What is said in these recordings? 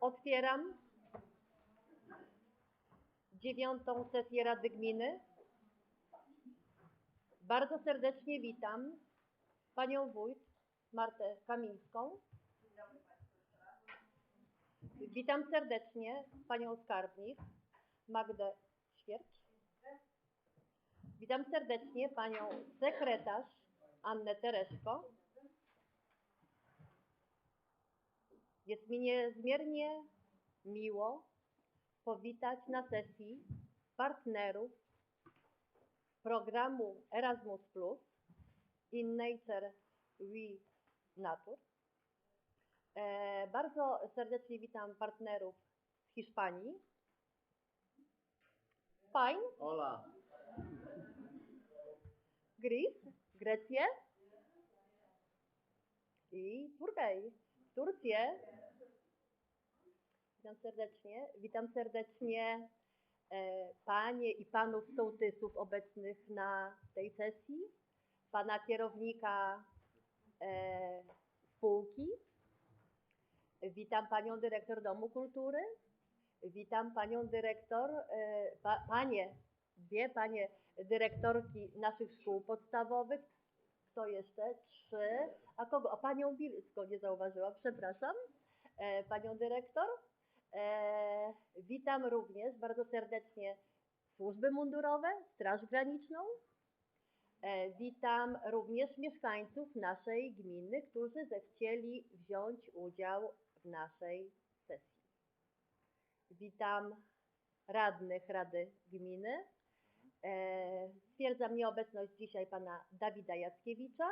Otwieram dziewiątą sesję Rady Gminy. Bardzo serdecznie witam panią wójt Martę Kamińską. Witam serdecznie panią skarbnik Magdę Świercz. Witam serdecznie panią sekretarz Annę Tereszko. Jest mi niezmiernie miło powitać na sesji partnerów programu Erasmus Plus In Nature We Nature. Bardzo serdecznie witam partnerów z Hiszpanii. Spain, Hola. Greece, Grecję i Turkey, Turcję. Witam serdecznie. Witam serdecznie e, panie i panów sołtysów obecnych na tej sesji, pana kierownika e, spółki. Witam panią dyrektor Domu Kultury. Witam panią dyrektor, e, pa, panie, dwie panie dyrektorki naszych szkół podstawowych. Kto jeszcze? Trzy. A kogo? A panią Bilską nie zauważyłam, przepraszam. Panią dyrektor. E, witam również bardzo serdecznie służby mundurowe, Straż Graniczną. E, witam również mieszkańców naszej gminy, którzy zechcieli wziąć udział w naszej sesji. Witam radnych Rady Gminy. E, Stwierdzam nieobecność dzisiaj pana Dawida Jackiewicza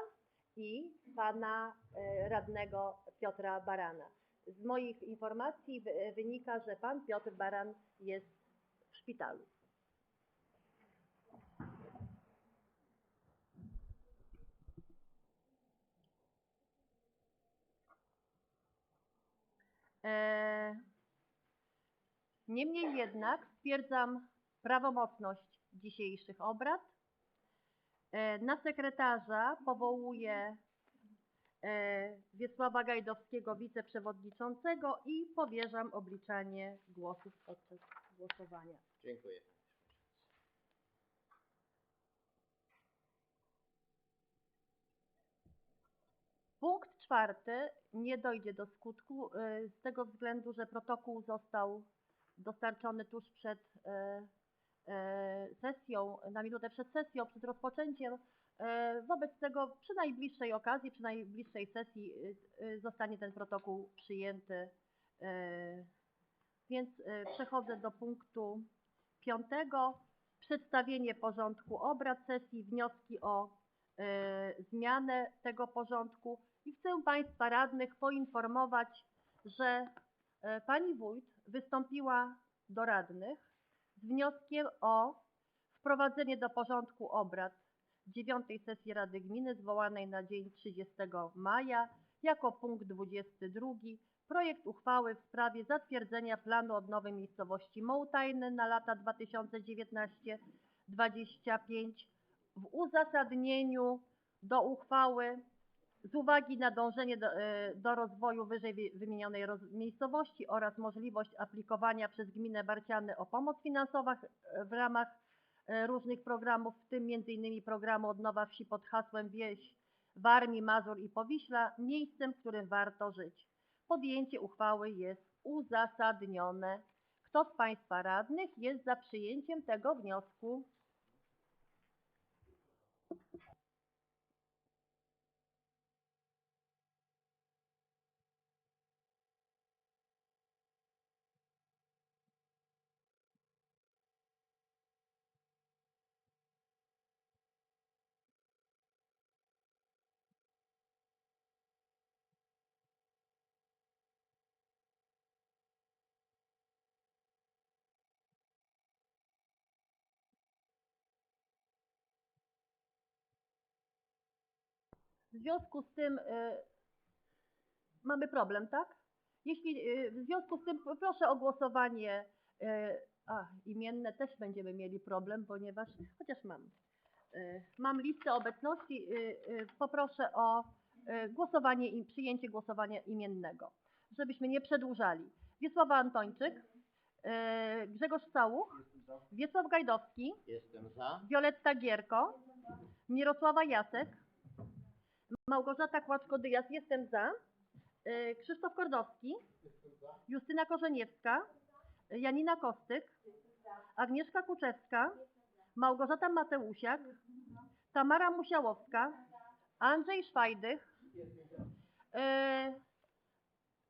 i pana radnego Piotra Barana. Z moich informacji wy- wynika, że pan Piotr Baran jest w szpitalu. E, Niemniej jednak stwierdzam prawomocność dzisiejszych obrad. E, Na sekretarza powołuję Wiesława Gajdowskiego, wiceprzewodniczącego i powierzam obliczanie głosów podczas głosowania. Dziękuję. Punkt czwarty nie dojdzie do skutku y, z tego względu, że protokół został dostarczony tuż przed y, sesją, na minutę przed sesją, przed rozpoczęciem. Y, Wobec tego przy najbliższej okazji, przy najbliższej sesji y, y, zostanie ten protokół przyjęty. Więc przechodzę do punktu piątego. Przedstawienie porządku obrad sesji, wnioski o e, zmianę tego porządku i chcę Państwa radnych poinformować, że e, Pani Wójt wystąpiła do radnych z wnioskiem o wprowadzenie do porządku obrad dziewiątej sesji Rady Gminy zwołanej na dzień 30 maja jako punkt 22 projekt uchwały w sprawie zatwierdzenia planu odnowy miejscowości Mołtajny na lata 2019-2025 w uzasadnieniu do uchwały z uwagi na dążenie do, e, do rozwoju wyżej wy- wymienionej roz, miejscowości oraz możliwość aplikowania przez gminę Barciany o pomoc finansową w ramach różnych programów, w tym m.in. programu Odnowa Wsi pod hasłem Wieś Warmii, Mazur i Powiśla, miejscem, w którym warto żyć. Podjęcie uchwały jest uzasadnione. Kto z Państwa radnych jest za przyjęciem tego wniosku? W związku z tym y, mamy problem, tak? Jeśli y, w związku z tym proszę o głosowanie y, a, imienne też będziemy mieli problem, ponieważ chociaż mam. y, Mam listę obecności. y, y, Poproszę o y, głosowanie i przyjęcie głosowania imiennego, żebyśmy nie przedłużali. Wiesława Antończyk, Grzegorz Całuch, Wiesław Gajdowski, Jestem za. Wioletta Gierko, Mirosława Jasek, Małgorzata Kłaczko-Dyjas, jestem za, e, Krzysztof Kordowski, Justyna Korzeniewska, Janina Kostyk, Agnieszka Kuczewska, Małgorzata Mateusiak, Tamara Musiałowska, Andrzej Szwajdych. E,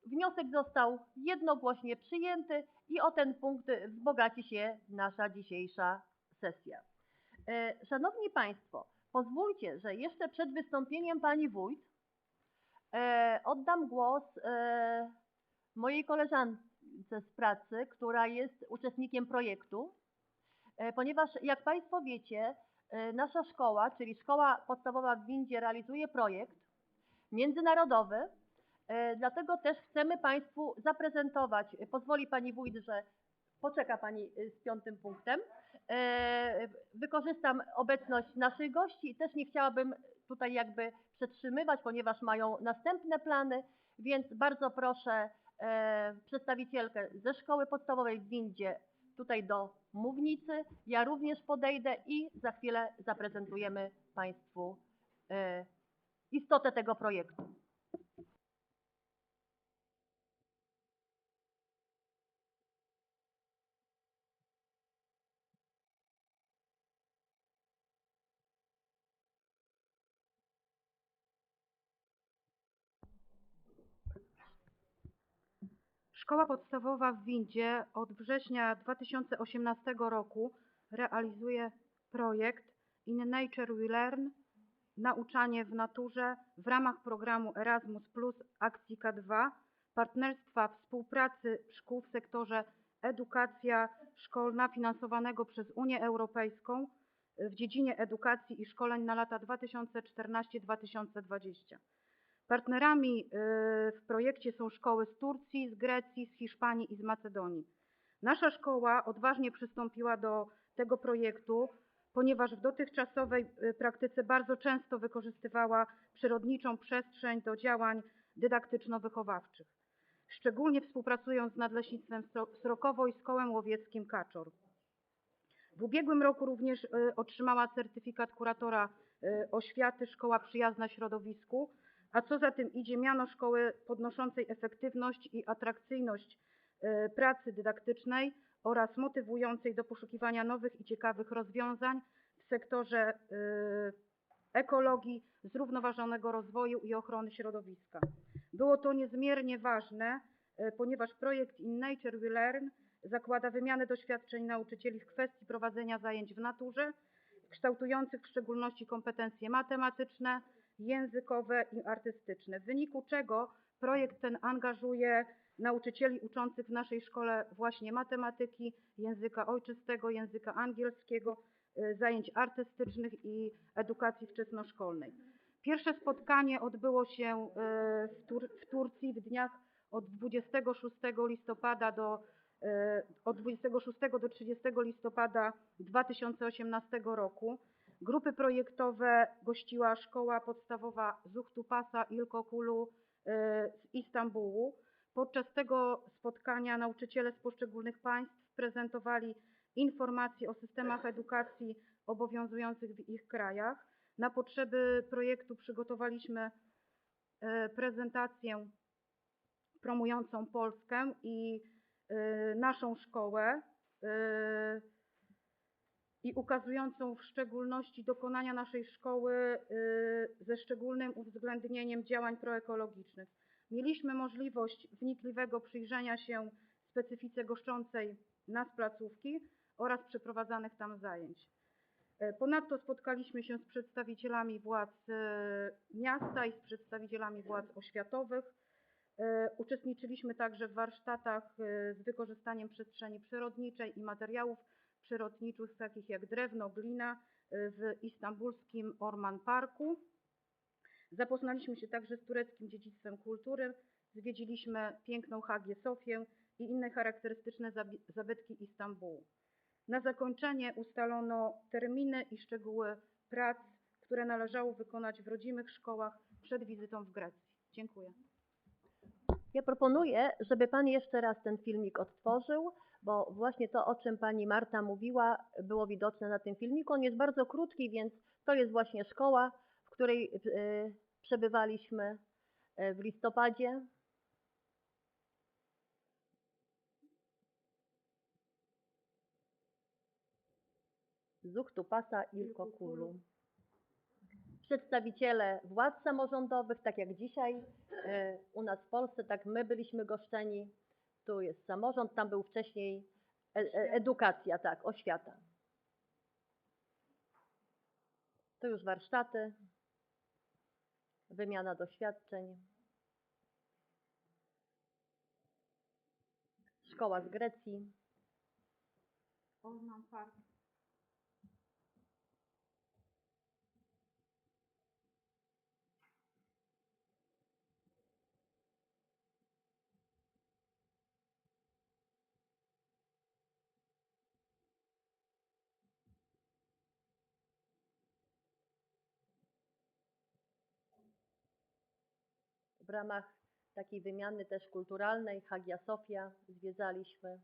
Wniosek został jednogłośnie przyjęty i o ten punkt wzbogaci się nasza dzisiejsza sesja. E, Szanowni Państwo, pozwólcie, że jeszcze przed wystąpieniem Pani Wójt e, oddam głos e, mojej koleżance z pracy, która jest uczestnikiem projektu, e, ponieważ jak Państwo wiecie, e, nasza szkoła, czyli Szkoła Podstawowa w Windzie realizuje projekt międzynarodowy, e, dlatego też chcemy Państwu zaprezentować, pozwoli Pani Wójt, że poczeka Pani e, z piątym punktem, e, wykorzystam obecność naszych gości i też nie chciałabym tutaj jakby przetrzymywać, ponieważ mają następne plany, więc bardzo proszę e, przedstawicielkę ze szkoły podstawowej w Windzie tutaj do mównicy. Ja również podejdę i za chwilę zaprezentujemy Państwu e, istotę tego projektu. Szkoła podstawowa w Windzie od września 2018 roku realizuje projekt In Nature We Learn Nauczanie w naturze w ramach programu Erasmus Plus Akcji K2 Partnerstwa Współpracy Szkół w sektorze Edukacja Szkolna finansowanego przez Unię Europejską w dziedzinie edukacji i szkoleń na lata 2014-2020. Partnerami y, w projekcie są szkoły z Turcji, z Grecji, z Hiszpanii i z Macedonii. Nasza szkoła odważnie przystąpiła do tego projektu, ponieważ w dotychczasowej y, praktyce bardzo często wykorzystywała przyrodniczą przestrzeń do działań dydaktyczno-wychowawczych, szczególnie współpracując z Nadleśnictwem Sro- Srokowo i z Kołem Łowieckim Kaczor. W ubiegłym roku również y, otrzymała certyfikat kuratora oświaty Szkoła Przyjazna Środowisku, a co za tym idzie miano szkoły podnoszącej efektywność i atrakcyjność e, pracy dydaktycznej oraz motywującej do poszukiwania nowych i ciekawych rozwiązań w sektorze e, ekologii, zrównoważonego rozwoju i ochrony środowiska. Było to niezmiernie ważne, e, ponieważ projekt In Nature We Learn zakłada wymianę doświadczeń nauczycieli w kwestii prowadzenia zajęć w naturze, kształtujących w szczególności kompetencje matematyczne, językowe i artystyczne, w wyniku czego projekt ten angażuje nauczycieli uczących w naszej szkole właśnie matematyki, języka ojczystego, języka angielskiego, y, zajęć artystycznych i edukacji wczesnoszkolnej. Pierwsze spotkanie odbyło się y, w, Tur- w Turcji w dniach od 26 listopada do y, od 26 do 30 listopada 2018 roku. Grupy projektowe gościła szkoła podstawowa Zuchtupasa Ilkokulu y, z Istambułu. Podczas tego spotkania nauczyciele z poszczególnych państw prezentowali informacje o systemach edukacji obowiązujących w ich krajach. Na potrzeby projektu przygotowaliśmy y, prezentację promującą Polskę i y, naszą szkołę. I ukazującą w szczególności dokonania naszej szkoły y, ze szczególnym uwzględnieniem działań proekologicznych. Mieliśmy możliwość wnikliwego przyjrzenia się specyfice goszczącej nas placówki oraz przeprowadzanych tam zajęć. E, Ponadto spotkaliśmy się z przedstawicielami władz e, miasta i z przedstawicielami władz oświatowych. E, Uczestniczyliśmy także w warsztatach z wykorzystaniem przestrzeni przyrodniczej i materiałów przyrodniczych takich jak drewno, glina y, w istambulskim Orman Parku. Zapoznaliśmy się także z tureckim dziedzictwem kultury, zwiedziliśmy piękną Hagię Sofię i inne charakterystyczne zabytki Istambułu. Na zakończenie ustalono terminy i szczegóły prac, które należało wykonać w rodzimych szkołach przed wizytą w Grecji. Dziękuję. Ja proponuję, żeby Pan jeszcze raz ten filmik odtworzył, bo właśnie to, o czym Pani Marta mówiła, było widoczne na tym filmiku. On jest bardzo krótki, więc to jest właśnie szkoła, w której e, przebywaliśmy e, w listopadzie. Zuchtu Pasa Ilko Kulu. Przedstawiciele władz samorządowych, tak jak dzisiaj e, u nas w Polsce, tak my byliśmy goszczeni. Tu jest samorząd, tam był wcześniej e, e, edukacja, tak, oświata. Tu już warsztaty, wymiana doświadczeń. Szkoła z Grecji. Orman Park. Ramach takiej wymiany też kulturalnej Hagia Sofia zwiedzaliśmy.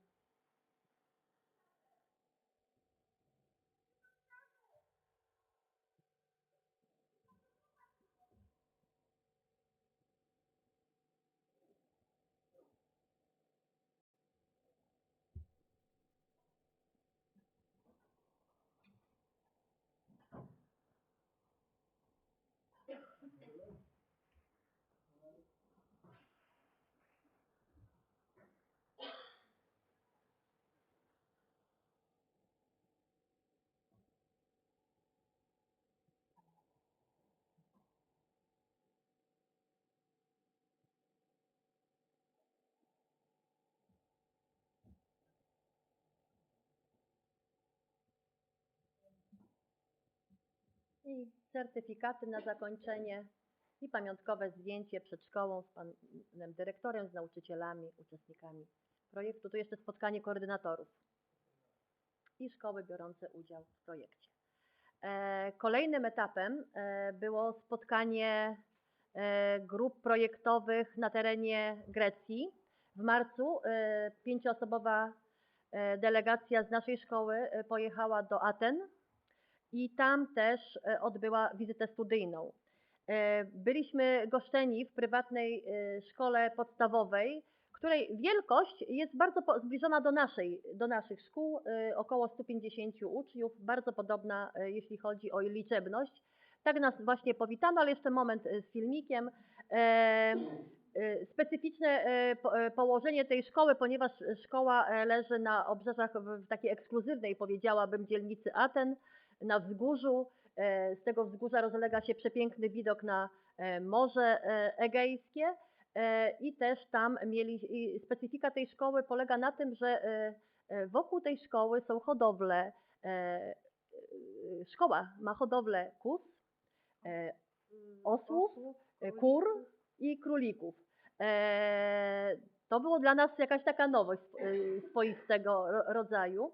I certyfikaty na zakończenie i pamiątkowe zdjęcie przed szkołą z panem dyrektorem, z nauczycielami, uczestnikami projektu. Tu jeszcze spotkanie koordynatorów i szkoły biorące udział w projekcie. E, Kolejnym etapem e, było spotkanie e, grup projektowych na terenie Grecji. W marcu pięcioosobowa delegacja z naszej szkoły pojechała do Aten i tam też e, odbyła wizytę studyjną. E, Byliśmy goszczeni w prywatnej e, szkole podstawowej, której wielkość jest bardzo zbliżona do naszej, do naszych szkół, około 150 uczniów, bardzo podobna, jeśli chodzi o liczebność. Tak nas właśnie powitano, ale jeszcze moment z filmikiem. Specyficzne po- położenie tej szkoły, ponieważ szkoła leży na obrzeżach w takiej ekskluzywnej, powiedziałabym, dzielnicy Aten, na wzgórzu. E, Z tego wzgórza rozlega się przepiękny widok na e, Morze e, Egejskie i też tam mieli, i specyfika tej szkoły polega na tym, że wokół tej szkoły są hodowle, szkoła ma hodowlę kus, osłów, kur i królików. To było dla nas jakaś taka nowość swoistego ro- rodzaju.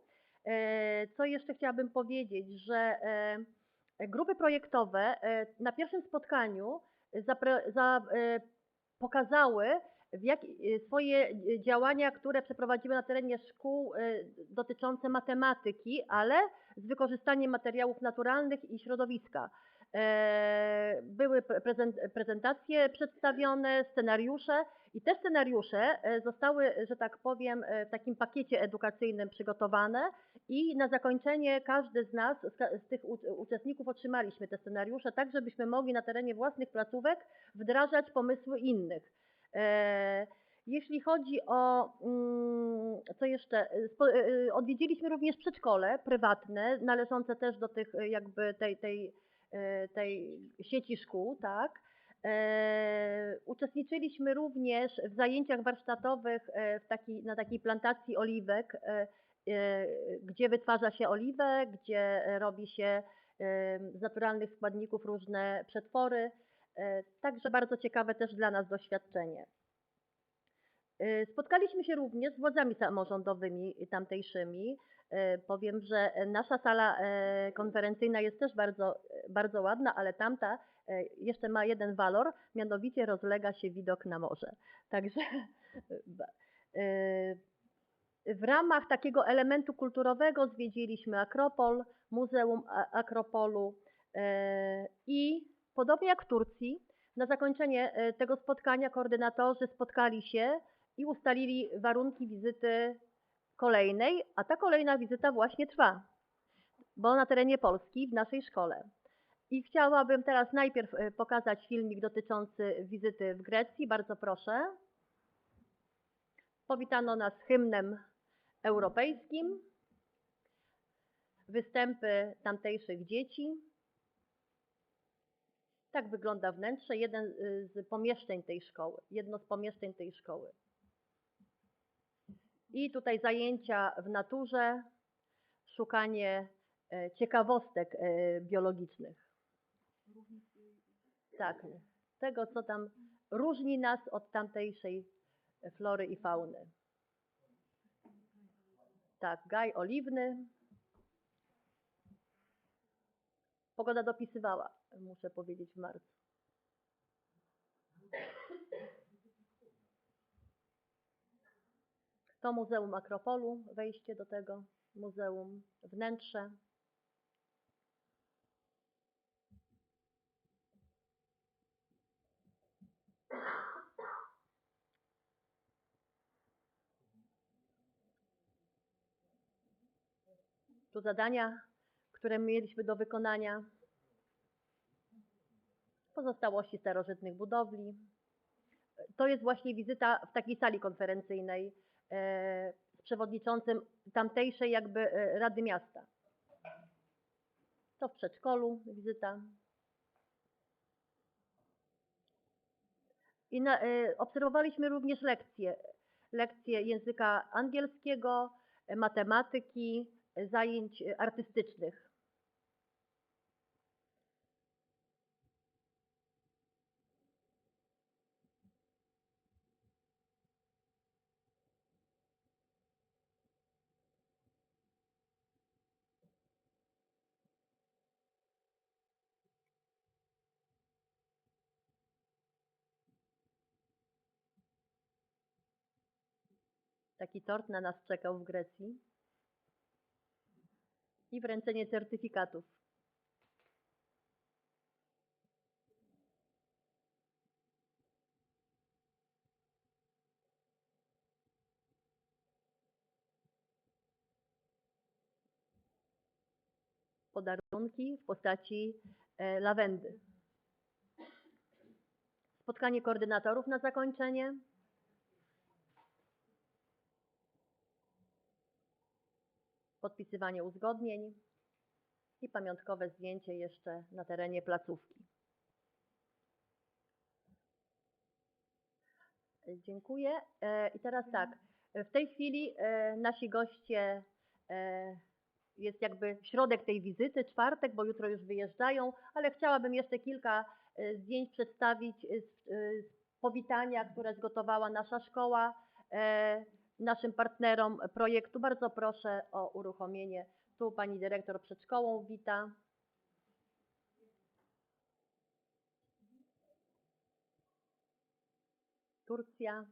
E, Co jeszcze chciałabym powiedzieć, że e, grupy projektowe e, na pierwszym spotkaniu pokazały swoje działania, które przeprowadziły na terenie szkół dotyczące matematyki, ale z wykorzystaniem materiałów naturalnych i środowiska. Były pre- prezent- prezentacje przedstawione, scenariusze i te scenariusze e, zostały, że tak powiem, e, w takim pakiecie edukacyjnym przygotowane i na zakończenie każdy z nas, z, tych uczestników otrzymaliśmy te scenariusze, tak żebyśmy mogli na terenie własnych placówek wdrażać pomysły innych. E, Jeśli chodzi o, mm, co jeszcze, odwiedziliśmy również przedszkole prywatne, należące też do tych jakby tej, tej, tej sieci szkół, tak. E, uczestniczyliśmy również w zajęciach warsztatowych e, w taki, na takiej plantacji oliwek, e, gdzie wytwarza się oliwę, gdzie robi się z naturalnych składników różne przetwory. Także bardzo ciekawe też dla nas doświadczenie. Spotkaliśmy się również z władzami samorządowymi tamtejszymi. Powiem, że nasza sala konferencyjna jest też bardzo, bardzo ładna, ale tamta jeszcze ma jeden walor, mianowicie rozlega się widok na morze. Także e, w ramach takiego elementu kulturowego zwiedziliśmy Akropol, Muzeum Akropolu e, i podobnie jak w Turcji, na zakończenie e, tego spotkania koordynatorzy spotkali się i ustalili warunki wizyty kolejnej, a ta kolejna wizyta właśnie trwa, bo na terenie Polski w naszej szkole. I chciałabym teraz najpierw e, pokazać filmik dotyczący wizyty w Grecji. Bardzo proszę. Powitano nas hymnem europejskim, występy tamtejszych dzieci. Tak wygląda wnętrze, jeden y, z pomieszczeń tej szkoły, jedno z pomieszczeń tej szkoły. I tutaj zajęcia w naturze, szukanie e, ciekawostek e, Tak, tego co tam różni nas od tamtejszej flory i fauny. Tak, gaj oliwny. Pogoda dopisywała, muszę powiedzieć, w marcu. To Muzeum Akropolu, wejście do tego muzeum, wnętrze. Tu zadania, które mieliśmy do wykonania. Pozostałości starożytnych budowli. To jest właśnie wizyta w takiej sali konferencyjnej e, z przewodniczącym tamtejszej jakby e, Rady Miasta. To w przedszkolu wizyta. I na, e, obserwowaliśmy również lekcje. Lekcje języka angielskiego, matematyki, zajęć e, artystycznych. Taki tort na nas czekał w Grecji. I wręczenie certyfikatów. Podarunki w postaci e, lawendy. Spotkanie koordynatorów na zakończenie. Podpisywanie uzgodnień i pamiątkowe zdjęcie jeszcze na terenie placówki. Dziękuję. E, I teraz tak, w tej chwili e, nasi goście, e, jest jakby środek tej wizyty, czwartek, bo jutro już wyjeżdżają, ale chciałabym jeszcze kilka e, zdjęć przedstawić z, e, powitania, które zgotowała nasza szkoła e, naszym partnerom projektu. Bardzo proszę o uruchomienie. Tu pani dyrektor przed szkołą wita. Turcja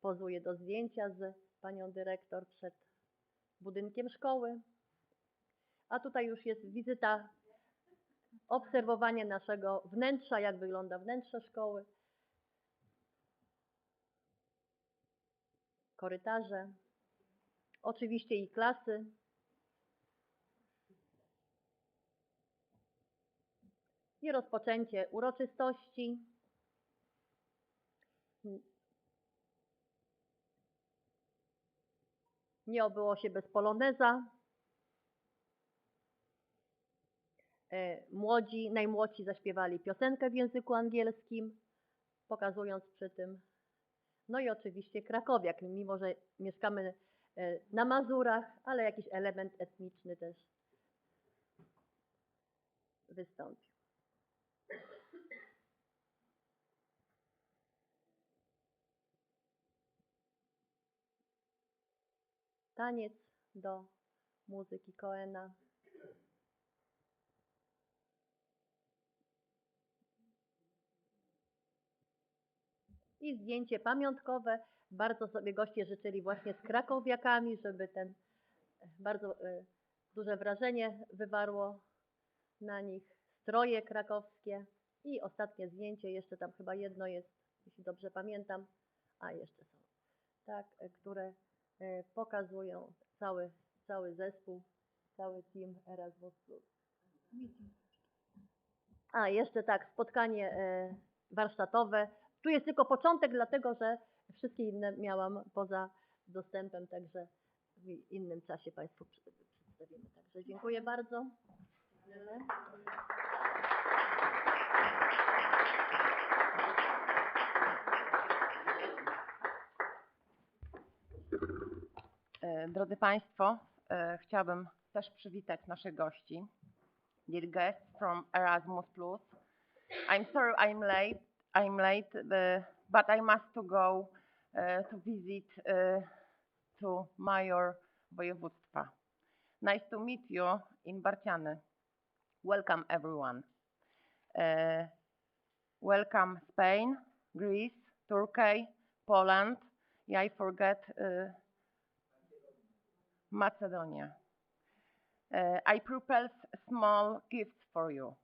pozuje do zdjęcia z panią dyrektor przed budynkiem szkoły. A tutaj już jest wizyta, obserwowanie naszego wnętrza, jak wygląda wnętrze szkoły. Korytarze, oczywiście i klasy. I rozpoczęcie uroczystości. Nie obyło się bez poloneza. E, Młodzi, najmłodsi zaśpiewali piosenkę w języku angielskim, pokazując przy tym no i oczywiście Krakowiak, mimo że mieszkamy e, na Mazurach, ale jakiś element etniczny też wystąpił. Taniec do muzyki Koena. I zdjęcie pamiątkowe. Bardzo sobie goście życzyli właśnie z krakowiakami, żeby ten e, bardzo e, duże wrażenie wywarło na nich stroje krakowskie. I ostatnie zdjęcie, jeszcze tam chyba jedno jest, jeśli dobrze pamiętam, a jeszcze są, tak, e, które pokazują cały, cały zespół, cały team Erasmus+. A, jeszcze tak, spotkanie warsztatowe. Tu jest tylko początek, dlatego że wszystkie inne miałam poza dostępem, także w innym czasie Państwu przedstawimy. Także dziękuję bardzo. E, Drodzy Państwo, e, chciałabym też przywitać naszych gości. Dear guests from Erasmus+. I'm sorry I'm late, I'm late, uh, but I must to go uh, to visit uh, to Major województwa. Nice to meet you in Barciany. Welcome everyone. Welcome Spain, Greece, Turkey, Poland. Yeah, I forget Macedonia. Uh, I prepare small gifts for you.